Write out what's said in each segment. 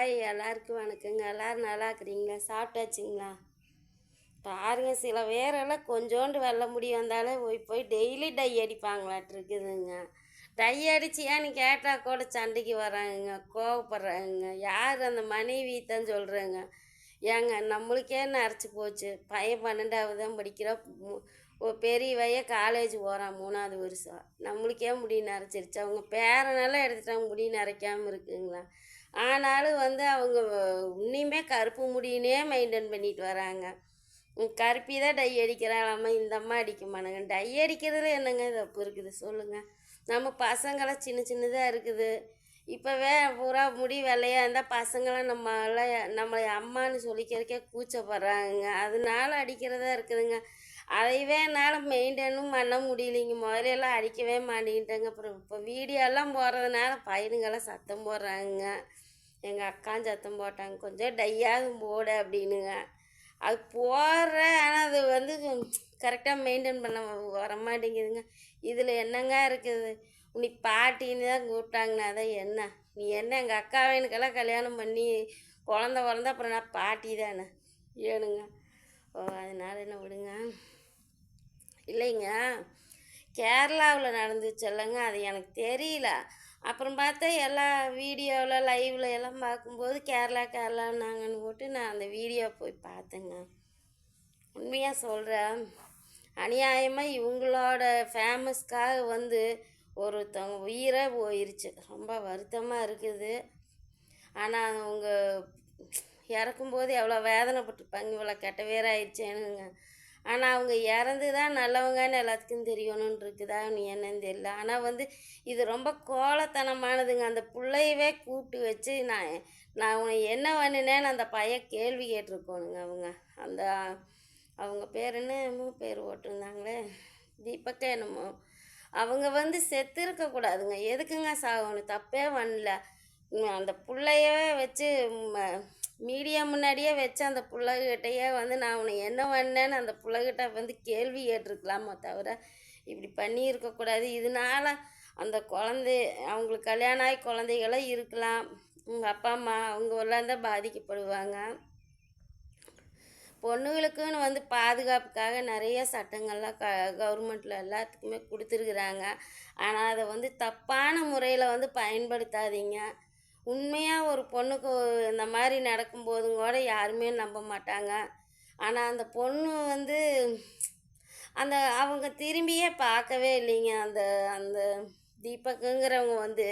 Hi எல்லாருக்கும் வணக்கங்க. எல்லோரும் நல்லா இருக்கிறீங்களா? சாப்பிட்டாச்சுங்களா? பாருங்கள் சில பேரெல்லாம் கொஞ்சோண்டு வெள்ள முடி வந்தாலே போய் போய் டெய்லி டை அடிப்பாங்களாட்டு இருக்குதுங்க. டை அடிச்சியான்னு கேட்டால் கூட சண்டைக்கு வராங்க கோவப்படுறாங்க யார் அந்த மனைவி தான் சொல்கிறாங்க ஏங்க நம்மளுக்கே நரைச்சி போச்சு? பையன் பன்னெண்டாவது தான் படிக்கிற ஓ பெரிய பையன் காலேஜ் போகிறான் மூணாவது வருஷம். நம்மளுக்கே முடி நரைச்சிருச்சு. அவங்க பேரனெல்லாம் எடுத்துட்டாங்க முடி நரைக்காமல் இருக்குங்களா? ஆனாலும் வந்து அவங்க இன்னுமே கருப்பு முடியினே மெயின்டைன் பண்ணிட்டு வராங்க. கருப்பி தான் டை அடிக்கிறாளாம்மா இந்த அம்மா அடிக்க மாட்டாங்க. டை அடிக்கிறதுல என்னங்க தப்பு இருக்குது? சொல்லுங்கள் நம்ம பசங்களாம் சின்ன சின்னதாக இருக்குது. இப்போவே பூரா முடி வெள்ளையாக இருந்தால் பசங்களாம் நம்மளை நம்மளை அம்மான்னு சொல்லிக்கிறக்கே கூச்சப்படுறாங்க அதனால அடிக்கிறதா இருக்குதுங்க. அதையவே என்னால் மெயின்டைனும் பண்ண முடியலைங்க. முதல்ல எல்லாம் அடிக்கவே மாட்டேங்கிட்டேங்க. அப்புறம் இப்போ வீடியோலாம் போடுறதுனால பையனுங்கெல்லாம் சத்தம் போடுறாங்க. எங்கள் அக்கான் சத்தம் போட்டாங்க. கொஞ்சம் டையாவது போடு அப்படின்னுங்க. அது போடுறேன். ஆனால் அது வந்து கரெக்டாக மெயின்டைன் பண்ண வர மாட்டேங்குதுங்க இதில் என்னங்க இருக்குது? நீ பாட்டின்னு தான் கூப்பிட்டாங்கண்ணா அதான் என்ன? நீ என்ன எங்கள் அக்காவேனுக்கெல்லாம் கல்யாணம் பண்ணி குழந்த பிறந்த அப்புறம் நான் பாட்டி தானே? ஏனுங்க. ஓ அதனால் என்ன விடுங்க. இல்லைங்க. கேரளாவில் நடந்துச்சு இல்லைங்க அது எனக்கு தெரியல. அப்புறம் பார்த்தா எல்லா வீடியோவில் லைவில் எல்லாம் பார்க்கும்போது கேரளா கேரளான்னாங்கன்னு போட்டு நான் அந்த வீடியோ போய் பார்த்தேங்க. உண்மையாக சொல்கிறேன் அநியாயமாக இவங்களோட ஃபேமஸ்க்காக வந்து ஒருத்தவங்க உயிரே போயிருச்சு. ரொம்ப வருத்தமாக இருக்குது. ஆனால் அவங்க இறக்கும்போது எவ்வளோ வேதனைப்பட்டிருப்பாங்க இவ்வளோ கெட்ட பேர் ஆயிடுச்சேனுங்க ஆனால் அவங்க இறந்து தான் நல்லவங்கன்னு எல்லாத்துக்கும் தெரியணும்னு இருக்குதா நீ என்னன்னு தெரியல. ஆனால் வந்து இது ரொம்ப கோலத்தனமானதுங்க. அந்த பிள்ளையவே கூப்பிட்டு வச்சு நான் நான் உன்னை என்ன பண்ணினேன்னு அந்த பையன் கேள்வி கேட்டிருக்கோனுங்க அவங்க. அந்த அவங்க பேர் என்ன? என்னமோ பேர் ஓட்டிருந்தாங்களே. தீபக்கா என்னமோ. அவங்க வந்து செத்து இருக்கக்கூடாதுங்க எதுக்குங்க சாகணும்? தப்பே பண்ணல. அந்த பிள்ளையவே வச்சு மீடியா முன்னாடியே வச்சு அந்த பிள்ளைகிட்டையே வந்து நான் உன்னை என்ன பண்ணேன்னு அந்த பிள்ளைகிட்ட வந்து கேள்வி கேட்டிருக்கலாமோ தவிர இப்படி பண்ணியிருக்கக்கூடாது இதனால அந்த குழந்தை அவங்களுக்கு கல்யாணம் ஆகி குழந்தைகளும் இருக்கலாம். உங்கள் அப்பா அம்மா அவங்க எல்லாம் தான் பாதிக்கப்படுவாங்க. பொண்ணுங்களுக்குன்னு வந்து பாதுகாப்புக்காக நிறைய சட்டங்கள்லாம் க கவர்மெண்ட்டில் எல்லாத்துக்குமே கொடுத்துருக்குறாங்க. ஆனால் அதை வந்து தப்பான முறையில் வந்து பயன்படுத்தாதீங்க. உண்மையாக ஒரு பொண்ணுக்கு இந்த மாதிரி நடக்கும்போதும் கூட யாருமே நம்ப மாட்டாங்க. ஆனால் அந்த பொண்ணு வந்து அந்த அவங்க திரும்பியே பார்க்கவே இல்லைங்க. அந்த அந்த தீபக்குங்கிறவங்க வந்து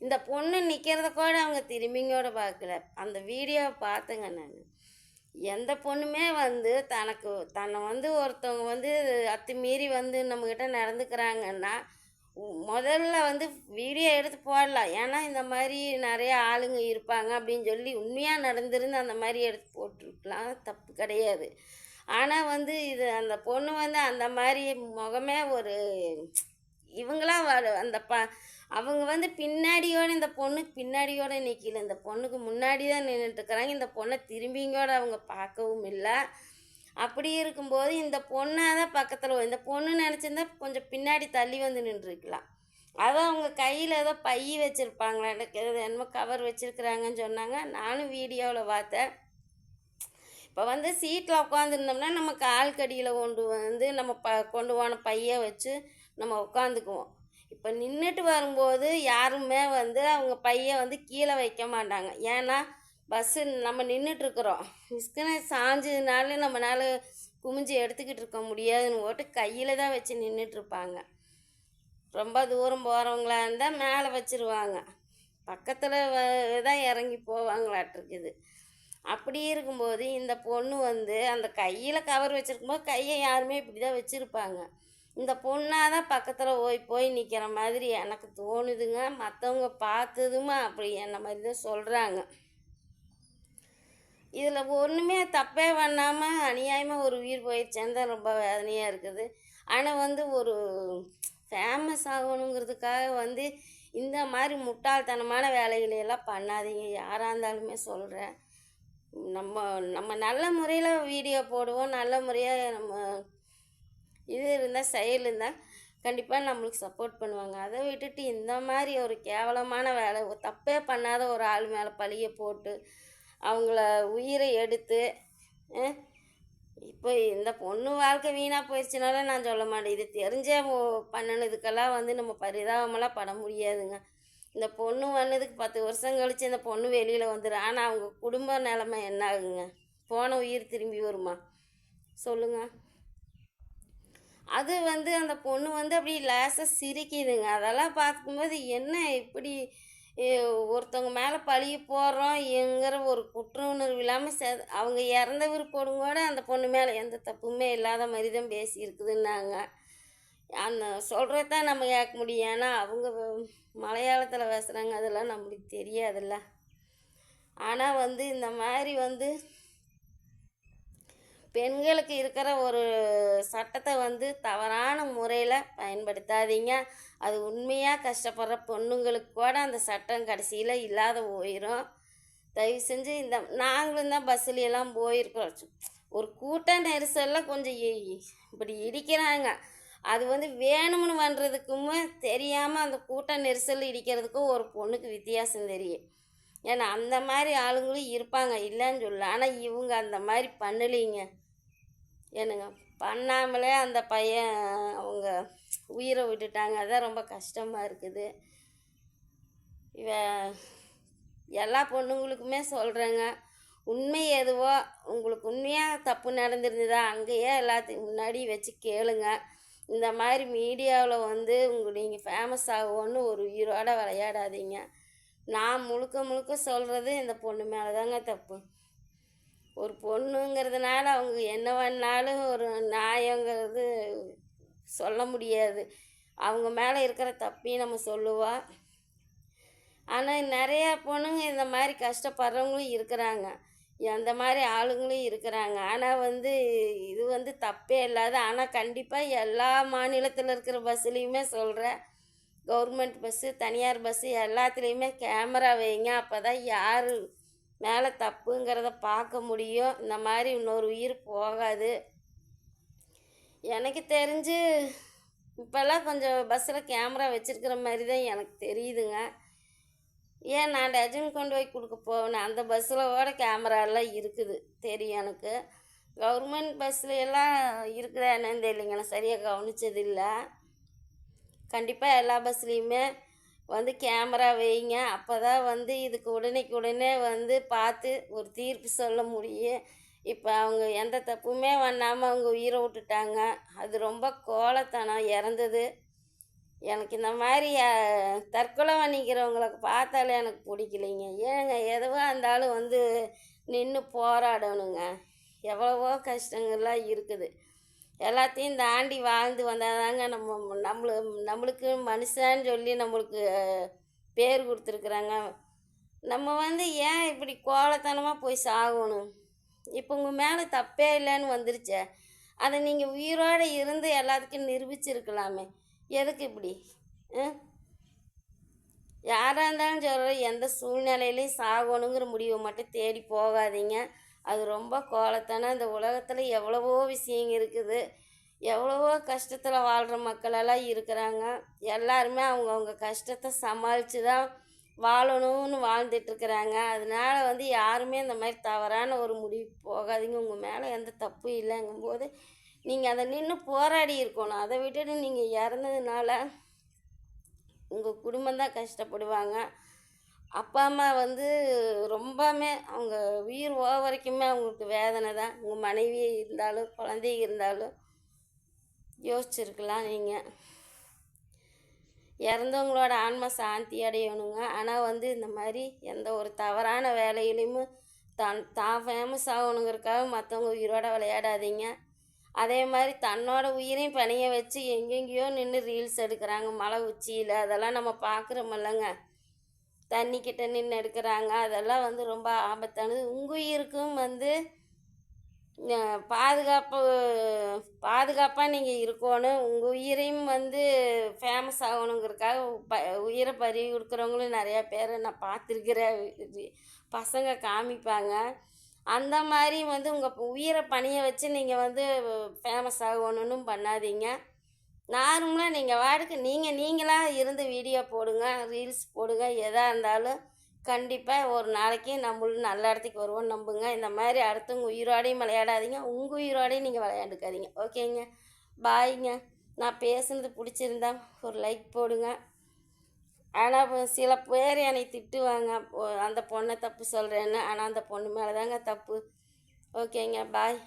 இந்த பொண்ணு நிற்கிறத கூட அவங்க திரும்பிங்கோட பார்க்கல. அந்த வீடியோவை பார்த்தேங்க நான். எந்த பொண்ணுமே வந்து தனக்கு தன்னை வந்து ஒருத்தவங்க வந்து அத்துமீறி வந்து நம்மக்கிட்ட நடந்துக்கிறாங்கன்னா முதல்ல வந்து வீடியோ எடுத்து போடலாம். ஏன்னா இந்த மாதிரி நிறைய ஆளுங்க இருப்பாங்க அப்படின்னு சொல்லி உண்மையாக நடந்திருந்து அந்த மாதிரி எடுத்து போட்டுருக்கலாம். தப்பு கிடையாது. ஆனால் வந்து இது அந்த பொண்ணு வந்து அந்த மாதிரி முகமே ஒரு இவங்களா அந்த ப அவங்க வந்து பின்னாடியோடு இந்த பொண்ணுக்கு பின்னாடியோட நிற்கல இந்த பொண்ணுக்கு முன்னாடி தான் நின்றுட்டுருக்குறாங்க இந்த பொண்ணை திரும்பிங்கோட அவங்க பார்க்கவும் இல்லை. அப்படி இருக்கும்போது இந்த பொண்ணை தான் பக்கத்தில் இந்த பொண்ணு நினச்சிருந்தா கொஞ்சம் பின்னாடி தள்ளி வந்து நின்றுருக்கலாம். அதான் அவங்க கையில் ஏதோ பை வச்சுருப்பாங்களா? எனக்கு என்னமோ கவர் வச்சுருக்குறாங்கன்னு சொன்னாங்க. நானும் வீடியோவில் பார்த்தேன். இப்போ வந்து சீட்டில் உட்காந்துருந்தோம்னா நம்ம கால் கடியில் கொண்டு வந்து நம்ம ப கொண்டு போன பையை வச்சு நம்ம உட்காந்துக்குவோம் இப்போ நின்றுட்டு வரும்போது யாருமே வந்து அவங்க பையை வந்து கீழே வைக்க மாட்டாங்க. ஏன்னா பஸ்ஸு நம்ம நின்றுட்டுருக்குறோம் மிஸ்கனை சாஞ்சதுனால நம்மளால குமிஞ்சு எடுத்துக்கிட்டு இருக்க முடியாதுன்னு போட்டு கையில் தான் வச்சு நின்றுட்டுருப்பாங்க ரொம்ப தூரம் போகிறவங்களா இருந்தால் மேலே வச்சுருவாங்க. பக்கத்தில் தான் இறங்கி போவாங்களாட்டிருக்குது. அப்படி இருக்கும்போது இந்த பொண்ணு வந்து அந்த கையில் கவர் வச்சுருக்கும்போது கையை யாருமே இப்படி தான் வச்சுருப்பாங்க. இந்த பொண்ணாக தான் பக்கத்தில் போய் போய் நிற்கிற மாதிரி எனக்கு தோணுதுங்க. மற்றவங்க பார்த்ததுமா அப்படி என்ன மாதிரி தான் சொல்கிறாங்க இதில் ஒன்றுமே தப்பே பண்ணாமல் அநியாயமாக ஒரு உயிர் போயிடுச்சேன்னு தான் ரொம்ப வேதனையாக இருக்குது. ஆனால் வந்து ஒரு ஃபேமஸ் ஆகணுங்கிறதுக்காக வந்து இந்த மாதிரி முட்டாள்தனமான வேலைகளை எல்லாம் பண்ணாதீங்க. யாராக இருந்தாலுமே சொல்கிறேன் நம்ம நம்ம நல்ல முறையில் வீடியோ போடுவோம். நல்ல முறையாக நம்ம இது இருந்தால் செயல் இருந்தால் கண்டிப்பாக நம்மளுக்கு சப்போர்ட் பண்ணுவாங்க. அதை விட்டுட்டு இந்த மாதிரி ஒரு கேவலமான வேலை தப்பே பண்ணாத ஒரு ஆள் மேலே பழிய போட்டு அவங்கள உயிரை எடுத்து இப்போ இந்த பொண்ணு வாழ்க்கை வீணாக போயிடுச்சுனால நான் சொல்ல மாட்டேன். இது தெரிஞ்சே பண்ணினதுக்கெல்லாம் வந்து நம்ம பரிதாபமெல்லாம் பட முடியாதுங்க. இந்த பொண்ணு வந்ததுக்கு பத்து வருஷம் கழித்து இந்த பொண்ணு வெளியில் வந்துடும் ஆனால் அவங்க குடும்ப நிலமை என்ன ஆகுங்க? போன உயிர் திரும்பி வருமா? சொல்லுங்கள் அது வந்து அந்த பொண்ணு வந்து அப்படி லேசாக சிரிக்குதுங்க. அதெல்லாம் பார்க்கும்போது என்ன இப்படி ஒருத்தவங்க மேலே பழிய போடுறோம் என்கிற ஒரு குற்ற உணர்வு இல்லாமல் செ அவங்க இறந்த விருப்பம் கூட அந்த பொண்ணு மேலே எந்த தப்புமே இல்லாத மாதிரி தான் பேசியிருக்குதுன்னாங்க. அந்த சொல்கிறது தான் நம்ம கேட்க முடியும். ஏன்னா அவங்க மலையாளத்தில் பேசுகிறாங்க அதெல்லாம் நம்மளுக்கு தெரியாதுல்ல. ஆனால் வந்து இந்த மாதிரி வந்து பெண்களுக்கு இருக்கிற ஒரு சட்டத்தை வந்து தவறான முறையில் பயன்படுத்தாதீங்க. அது உண்மையாக கஷ்டப்படுற பொண்ணுங்களுக்கு கூட அந்த சட்டம் கடைசியில் இல்லாத போயிடும் தயவு செஞ்சு இந்த நாங்களும் தான் பஸ்ஸுல எல்லாம் போயிருக்கிறோம் ஒரு கூட்ட நெரிசலில் கொஞ்சம் இப்படி இடிக்கிறாங்க. அது வந்து வேணும்னு பண்ணுறதுக்குமே தெரியாமல் அந்த கூட்ட நெரிசல் இடிக்கிறதுக்கும் ஒரு பொண்ணுக்கு வித்தியாசம் தெரியும். ஏன்னா அந்த மாதிரி ஆளுங்களும் இருப்பாங்க இல்லைன்னு சொல்லல ஆனால் இவங்க அந்த மாதிரி பண்ணலைங்க. என்னங்க பண்ணாமலே அந்த பையன் அவங்க உயிரை விட்டுட்டாங்க. அதான் ரொம்ப கஷ்டமாக இருக்குது. இவ எல்லா பொண்ணுங்களுக்குமே சொல்கிறேங்க உண்மை எதுவோ உங்களுக்கு உண்மையாக தப்பு நடந்திருந்ததா அங்கேயே எல்லாத்துக்கும் முன்னாடி வச்சு கேளுங்க. இந்த மாதிரி மீடியாவில் வந்து உங்கள் நீங்கள் ஃபேமஸ் ஆகுவோன்னு ஒரு உயிரோட விளையாடாதீங்க. நான் முழுக்க முழுக்க சொல்கிறது இந்த பொண்ணு மேலே தாங்க தப்பு. ஒரு பொண்ணுங்கிறதுனால அவங்க என்ன பண்ணாலும் ஒரு நியாயங்கிறது சொல்ல முடியாது. அவங்க மேலே இருக்கிற தப்பையும் நம்ம சொல்லுவா. ஆனால் நிறையா பொண்ணுங்க இந்த மாதிரி கஷ்டப்படுறவங்களும் இருக்கிறாங்க. அந்த மாதிரி ஆளுங்களும் இருக்கிறாங்க. ஆனால் வந்து இது வந்து தப்பே இல்லாத ஆனால் கண்டிப்பாக எல்லா மாநிலத்தில் இருக்கிற பஸ்ஸுலேயுமே சொல்கிறேன் கவர்மெண்ட் பஸ்ஸு தனியார் பஸ்ஸு எல்லாத்துலேயுமே கேமரா வைங்க. அப்போ தான் யார் மேலே தப்புங்கிறத பார்க்க முடியும். இந்த மாதிரி இன்னொரு உயிர் போகாது. எனக்கு தெரிஞ்சு இப்போல்லாம் கொஞ்சம் பஸ்ஸில் கேமரா வச்சுருக்கிற மாதிரி தான் எனக்கு தெரியுதுங்க. ஏன் நான் டஜன் கொண்டு போய் கொடுக்க போவேன்? அந்த பஸ்ஸில் கூட கேமராலாம் இருக்குது. தெரியும் எனக்கு. கவர்மெண்ட் பஸ்ஸில் எல்லாம் இருக்குதா என்னன்னு தெரியலைங்க நான் சரியாக கவனிச்சதில்லை. கண்டிப்பாக எல்லா பஸ்லேயுமே வந்து கேமரா வைங்க. அப்போ தான் வந்து இதுக்கு உடனேக்கு உடனே வந்து பார்த்து ஒரு தீர்ப்பு சொல்ல முடியும். இப்போ அவங்க எந்த தப்புமே பண்ணாமல் அவங்க உயிரை விட்டுட்டாங்க. அது ரொம்ப கோலத்தனம் இறந்தது. எனக்கு இந்த மாதிரி தற்கொலை பண்ணிக்கிறவங்கள பார்த்தாலே எனக்கு பிடிக்கலைங்க. ஏங்க எதுவாக இருந்தாலும் வந்து நின்று போராடணுங்க. எவ்வளவோ கஷ்டங்கள்லாம் இருக்குது. எல்லாத்தையும் தாண்டி வாழ்ந்து வந்தாதாங்க நம்ம நம்மளு நம்மளுக்கு மனுஷன்னு சொல்லி நம்மளுக்கு பேர் கொடுத்துருக்குறாங்க. நம்ம வந்து ஏன் இப்படி கோலத்தனமாக போய் சாகணும்? இப்போ உங்கள் மேலே தப்பே இல்லைன்னு வந்துருச்சே. அதை நீங்கள் உயிரோடு இருந்து எல்லாத்துக்கும் நிரூபிச்சிருக்கலாமே. எதுக்கு இப்படி? யாராக இருந்தாலும் சொல்கிற எந்த சூழ்நிலையிலையும் சாகணுங்கிற முடிவை மட்டும் தேடி போகாதீங்க. அது ரொம்ப கோலத்தான இந்த உலகத்தில் எவ்வளவோ விஷயங்க இருக்குது. எவ்வளவோ கஷ்டத்தில் வாழ்கிற மக்களெல்லாம் இருக்கிறாங்க. எல்லாருமே அவங்கவுங்க கஷ்டத்தை சமாளித்து தான் வாழணும்னு வாழ்ந்துட்டுருக்குறாங்க. அதனால வந்து யாருமே இந்த மாதிரி தவறான ஒரு முடிவு போகாதீங்க. உங்கள் மேலே எந்த தப்பும் இல்லைங்கும்போது நீங்கள் அதை நின்று போராடி இருக்கணும். அதை விட்டுட்டு நீங்கள் இறந்ததுனால உங்கள் குடும்பம் தான் கஷ்டப்படுவாங்க. அப்பா அம்மா வந்து ரொம்பவுமே அவங்க உயிர் போக வரைக்குமே அவங்களுக்கு வேதனை தான். உங்கள் மனைவி இருந்தாலும் குழந்தைங்க இருந்தாலும் யோசிச்சிருக்கலாம் நீங்கள் இறந்தவங்களோட ஆன்மா சாந்தி அடையணுங்க. ஆனால் வந்து இந்த மாதிரி எந்த ஒரு தவறான வேலையிலையும் தன் தான் ஃபேமஸ் ஆகணுங்கிறதுக்காக மற்றவங்க உயிரோட விளையாடாதீங்க. அதே மாதிரி தன்னோட உயிரையும் பணிய வச்சு எங்கெங்கேயோ நின்று ரீல்ஸ் எடுக்கிறாங்க. மலை உச்சியில். அதெல்லாம் நம்ம பார்க்குறோமில்லங்க தண்ணி கிட்ட நின்று எடுக்கிறாங்க. அதெல்லாம் வந்து ரொம்ப ஆபத்தானது. உங்கள் உயிருக்கும் வந்து பாதுகாப்பு பாதுகாப்பாக நீங்கள் இருக்கணும். உங்கள் உயிரையும் வந்து ஃபேமஸ் ஆகணுங்கிறதுக்காக ப உயிரை பறி கொடுக்குறவங்களும் நிறையா பேரை நான் பார்த்துருக்கிறேன். பசங்க காமிப்பாங்க. அந்த மாதிரி வந்து உங்கள் உயிரை பணிய வச்சு நீங்கள் வந்து ஃபேமஸ் ஆகணும்னு பண்ணாதீங்க. நார்மலாக நீங்கள் வாடகை நீங்கள் நீங்களாக இருந்து வீடியோ போடுங்க ரீல்ஸ் போடுங்க எதாக இருந்தாலும் கண்டிப்பாக ஒரு நாளைக்கு நம்மளும் நல்ல இடத்துக்கு வருவோம் நம்புங்க. இந்த மாதிரி அடுத்தவங்க உயிரோடையும் விளையாடாதீங்க. உங்கள் உயிரோடையும் நீங்கள் விளையாண்டுக்காதீங்க. ஓகேங்க? பாய்ங்க. நான் பேசுனது பிடிச்சிருந்தா ஒரு லைக் போடுங்க. ஆனால் சில பேர் என்னை திட்டுவாங்க. அந்த பொண்ணை தப்பு சொல்கிறேன்னு ஆனால் அந்த பொண்ணு மேலே தாங்க தப்பு. ஓகேங்க? பாய்.